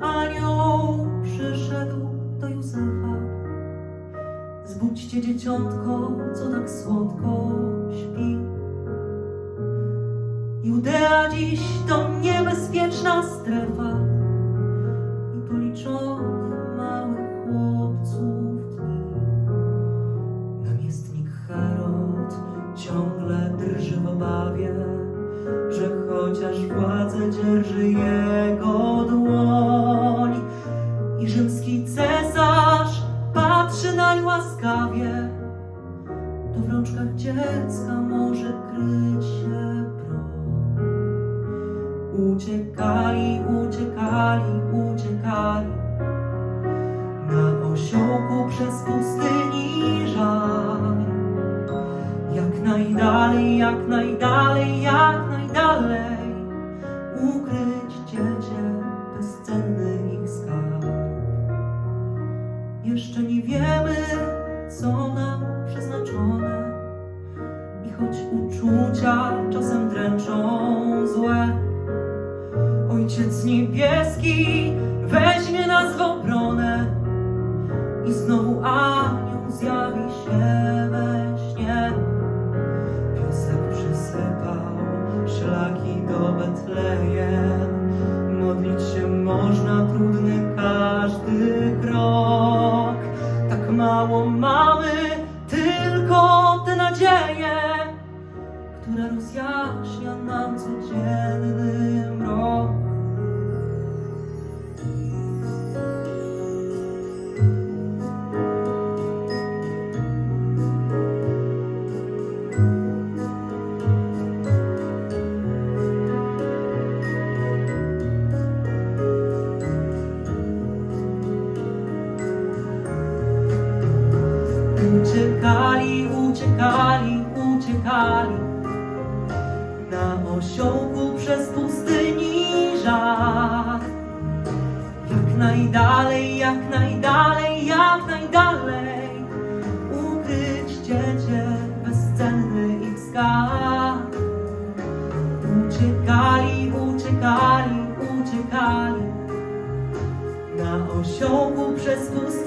Anioł przyszedł do Józefa. Zbudźcie dzieciątko, co tak słodko śpi. Judea dziś to niebezpieczna strefa i policzony małych chłopców dni. Namiestnik Herod ciągle drży w obawie, że chociaż władzę dzierży jego. W rączkach dziecka może kryć się broń. Uciekali, uciekali, uciekali na osiołku przez pustyni żar. Jak najdalej, jak najdalej, jak najdalej ukryć dziecię Ojciec niebieski weźmie nas w obronę i znowu anioł zjawi się we śnie. Piosek przysypał szlaki do Betlejem. Modlić się można, trudny każdy krok. Tak mało mamy, Uciekali, uciekali, uciekali. Na osiołku przez pustyni żar Jak najdalej, jak najdalej, jak najdalej. Ukryć dziecię bezcenny ich skarb. Uciekali, uciekali, uciekali. Na osiołku przez pustyni